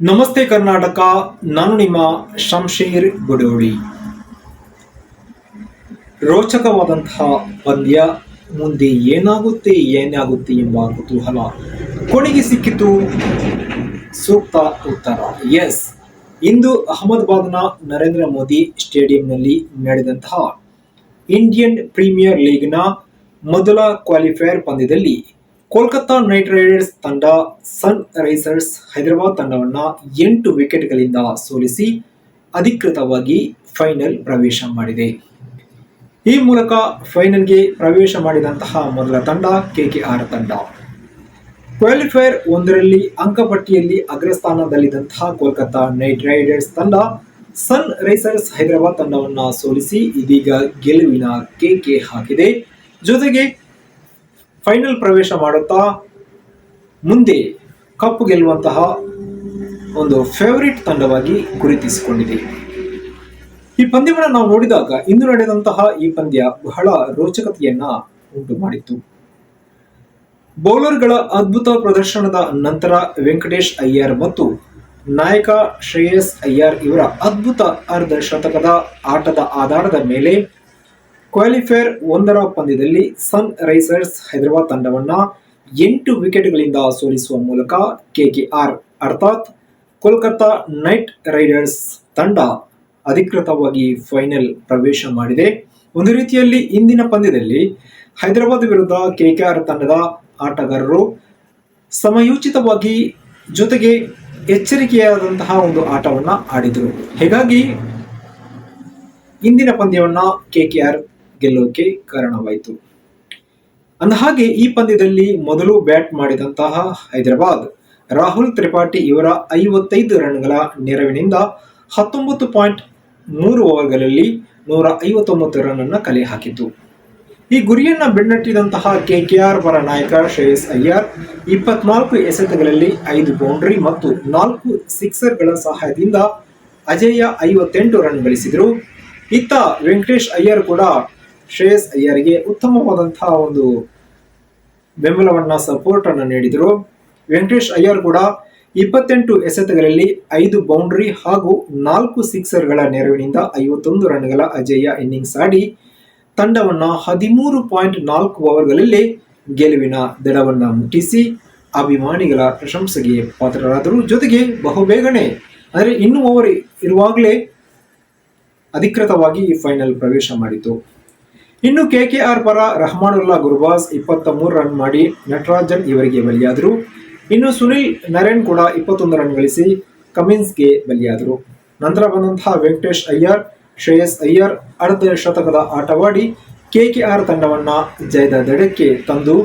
ನಮಸ್ತೆ ಕರ್ನಾಟಕ, ನಾನು ನಿಮ್ಮ ಶಂಶೀರ್ ಗುಡೋಳಿ ರೋಚಕವಾದಂತಹ ಪಂದ್ಯ, ಮುಂದೆ ಏನಾಗುತ್ತೆ ಏನಾಗುತ್ತೆ ಎಂಬ ಕುತೂಹಲ ಕೊನೆಗೆ ಸಿಕ್ಕಿತು. ಸೂಕ್ತ ಉತ್ತರ ಎಸ್ ಇಂದು ಅಹಮದಾಬಾದ್ನ ನರೇಂದ್ರ ಮೋದಿ ಸ್ಟೇಡಿಯಂನಲ್ಲಿ ನಡೆದಂತಹ ಇಂಡಿಯನ್ ಪ್ರೀಮಿಯರ್ ಲೀಗ್ನ ಮೊದಲ ಕ್ವಾಲಿಫೈಯರ್ ಪಂದ್ಯದಲ್ಲಿ ಕೋಲ್ಕತ್ತಾ ನೈಟ್ ರೈಡರ್ಸ್ ತಂಡ, ಸನ್ ರೈಸರ್ಸ್ ಹೈದರಾಬಾದ್ ತಂಡವನ್ನು ಎಂಟು ವಿಕೆಟ್ಗಳಿಂದ ಸೋಲಿಸಿ ಅಧಿಕೃತವಾಗಿ ಫೈನಲ್ ಪ್ರವೇಶ ಮಾಡಿದೆ. ಈ ಮೂಲಕ ಫೈನಲ್ಗೆ ಪ್ರವೇಶ ಮಾಡಿದಂತಹ ಮೊದಲ ತಂಡ ಕೆಕೆಆರ್ ತಂಡ. ಕ್ವಾಲಿಫೈಯರ್ ಒಂದರಲ್ಲಿ ಅಂಕಪಟ್ಟಿಯಲ್ಲಿ ಅಗ್ರಸ್ಥಾನದಲ್ಲಿದ್ದಂತಹ ಕೋಲ್ಕತ್ತಾ ನೈಟ್ ರೈಡರ್ಸ್ ತಂಡ, ಸನ್ ರೈಸರ್ಸ್ ಹೈದರಾಬಾದ್ ತಂಡವನ್ನು ಸೋಲಿಸಿ ಇದೀಗ ಗೆಲುವಿನ ಕೇಕೆ ಹಾಕಿದೆ. ಜೊತೆಗೆ ಫೈನಲ್ ಪ್ರವೇಶ ಮಾಡುತ್ತಾ ಮುಂದೆ ಕಪ್ ಗೆಲ್ಲುವಂತಹ ಒಂದು ಫೇವರಿಟ್ ತಂಡವಾಗಿ ಗುರುತಿಸಿಕೊಂಡಿದೆ. ಈ ಪಂದ್ಯವನ್ನು ನಾವು ನೋಡಿದಾಗ ಇಂದು ನಡೆದಂತಹ ಈ ಪಂದ್ಯ ಬಹಳ ರೋಚಕತೆಯನ್ನ ಉಂಟು ಮಾಡಿತ್ತು. ಬೌಲರ್ಗಳ ಅದ್ಭುತ ಪ್ರದರ್ಶನದ ನಂತರ ವೆಂಕಟೇಶ್ ಅಯ್ಯರ್ ಮತ್ತು ನಾಯಕ ಶ್ರೇಯಸ್ ಅಯ್ಯರ್ ಇವರ ಅದ್ಭುತ ಅರ್ಧ ಶತಕದ ಆಟದ ಆಧಾರದ ಮೇಲೆ ಕ್ವಾಲಿಫೈರ್ ಒಂದರ ಪಂದ್ಯದಲ್ಲಿ ಸನ್ ರೈಸರ್ಸ್ ಹೈದರಾಬಾದ್ ತಂಡವನ್ನ ಎಂಟು ವಿಕೆಟ್ಗಳಿಂದ ಸೋಲಿಸುವ ಮೂಲಕ ಕೆಕೆಆರ್ ಅರ್ಥಾತ್ ಕೋಲ್ಕತ್ತಾ ನೈಟ್ ರೈಡರ್ಸ್ ತಂಡ ಅಧಿಕೃತವಾಗಿ ಫೈನಲ್ ಪ್ರವೇಶ ಮಾಡಿದೆ. ಒಂದು ರೀತಿಯಲ್ಲಿ ಇಂದಿನ ಪಂದ್ಯದಲ್ಲಿ ಹೈದರಾಬಾದ್ ವಿರುದ್ಧ ಕೆಕೆಆರ್ ತಂಡದ ಆಟಗಾರರು ಸಮಯೋಚಿತವಾಗಿ ಜೊತೆಗೆ ಎಚ್ಚರಿಕೆಯಾದಂತಹ ಒಂದು ಆಟವನ್ನ ಆಡಿದರು. ಹೀಗಾಗಿ ಇಂದಿನ ಪಂದ್ಯವನ್ನ ಕೆಕೆಆರ್ ಗೆಲ್ಲೋಕೆ ಕಾರಣವಾಯಿತು. ಅಂದಹಾಗೆ, ಈ ಪಂದ್ಯದಲ್ಲಿ ಮೊದಲು ಬ್ಯಾಟ್ ಮಾಡಿದಂತಹ ಹೈದರಾಬಾದ್, ರಾಹುಲ್ ತ್ರಿಪಾಠಿ ಇವರ ಐವತ್ತೈದು ರನ್ಗಳ ನೆರವಿನಿಂದ ಹತ್ತೊಂಬತ್ತು ಪಾಯಿಂಟ್ ಮೂರು ಓವರ್ಗಳಲ್ಲಿ ನೂರ ಐವತ್ತೊಂಬತ್ತು ರನ್ ಅನ್ನು ಕಲೆ ಹಾಕಿತು ಈ ಗುರಿಯನ್ನ ಬೆನ್ನಟ್ಟಿದಂತಹ ಕೆಕೆಆರ್ ಪರ ನಾಯಕ ಶ್ರೇಯಸ್ ಅಯ್ಯರ್, ಇಪ್ಪತ್ನಾಲ್ಕು ಎಸೆತಗಳಲ್ಲಿ ಐದು ಬೌಂಡ್ರಿ ಮತ್ತು ನಾಲ್ಕು ಸಿಕ್ಸರ್ಗಳ ಸಹಾಯದಿಂದ ಅಜೇಯ ಐವತ್ತೆಂಟು ರನ್ ಗಳಿಸಿದರು. ಇತ್ತ ವೆಂಕಟೇಶ್ ಅಯ್ಯರ್ ಕೂಡ ಶ್ರೇಯಸ್ ಅಯ್ಯರ್ಗೆ ಉತ್ತಮವಾದಂತಹ ಒಂದು ಬೆಂಬಲವನ್ನ ಸಪೋರ್ಟ್ ಅನ್ನು ನೀಡಿದರು. ವೆಂಕಟೇಶ್ ಅಯ್ಯರ್ ಕೂಡ ಇಪ್ಪತ್ತೆಂಟು ಎಸೆತಗಳಲ್ಲಿ ಐದು ಬೌಂಡ್ರಿ ಹಾಗೂ ನಾಲ್ಕು ಸಿಕ್ಸರ್ಗಳ ನೆರವಿನಿಂದ ಐವತ್ತೊಂದು ರನ್ಗಳ ಅಜೇಯ ಇನ್ನಿಂಗ್ಸ್ ಆಡಿ, ತಂಡವನ್ನು ಹದಿಮೂರು ಪಾಯಿಂಟ್ ನಾಲ್ಕು ಓವರ್ಗಳಲ್ಲಿ ಗೆಲುವಿನ ದಡವನ್ನು ಮುಟ್ಟಿಸಿ, ಅಭಿಮಾನಿಗಳ ಪ್ರಶಂಸೆಗೆ ಪಾತ್ರರಾದರು. ಜೊತೆಗೆ ಬಹುಬೇಗನೆ, ಅಂದರೆ ಇನ್ನೂ ಓವರ್ ಇರುವಾಗಲೇ ಅಧಿಕೃತವಾಗಿ ಫೈನಲ್ ಪ್ರವೇಶ ಮಾಡಿತು. ಇನ್ನು ಕೆ ಕೆ ಆರ್ ಪರ ರಹಮಾನುಲ್ಲಾ ಗುರ್ಬಾಸ್ ಇಪ್ಪತ್ತ ಮೂರು ರನ್ ಮಾಡಿ ನಟರಾಜನ್ ಇವರಿಗೆ ಬಲಿಯಾದರು. ಇನ್ನು ಸುನಿಲ್ ನರೇನ್ ಕೂಡ ಇಪ್ಪತ್ತೊಂದು ರನ್ ಗಳಿಸಿ ಕಮಿನ್ಸ್ಗೆ ಬಲಿಯಾದರು. ನಂತರ ಬಂದಂತಹ ವೆಂಕಟೇಶ್ ಅಯ್ಯರ್, ಶ್ರೇಯಸ್ ಅಯ್ಯರ್, ಅರ್ಧ ಶತಕದ ಆಟವಾಡಿ ಕೆಕೆಆರ್ ತಂಡವನ್ನ ಜಯದ ದಡಕ್ಕೆ ತಂದು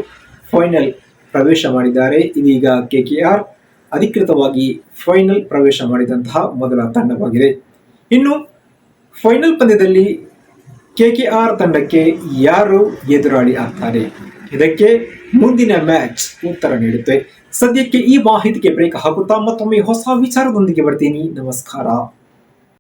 ಫೈನಲ್ ಪ್ರವೇಶ ಮಾಡಿದ್ದಾರೆ. ಇದೀಗ ಕೆಕೆಆರ್ ಅಧಿಕೃತವಾಗಿ ಫೈನಲ್ ಪ್ರವೇಶ ಮಾಡಿದಂತಹ ಮೊದಲ ತಂಡವಾಗಿದೆ. ಇನ್ನು ಫೈನಲ್ ಪಂದ್ಯದಲ್ಲಿ ಕೆಕೆಆರ್ ತಂಡಕ್ಕೆ ಯಾರು ಎದುರಾಳಿ ಆಗ್ತಾರೆ? ಇದಕ್ಕೆ ಮುಂದಿನ ಮ್ಯಾಚ್ ಉತ್ತರ ನೀಡುತ್ತೆ. ಸದ್ಯಕ್ಕೆ ಈ ಮಾಹಿತಿಗೆ ಬ್ರೇಕ್ ಹಾಕುತ್ತಾ ಮತ್ತೊಮ್ಮೆ ಹೊಸ ವಿಚಾರದೊಂದಿಗೆ ಬರ್ತೀನಿ. ನಮಸ್ಕಾರ.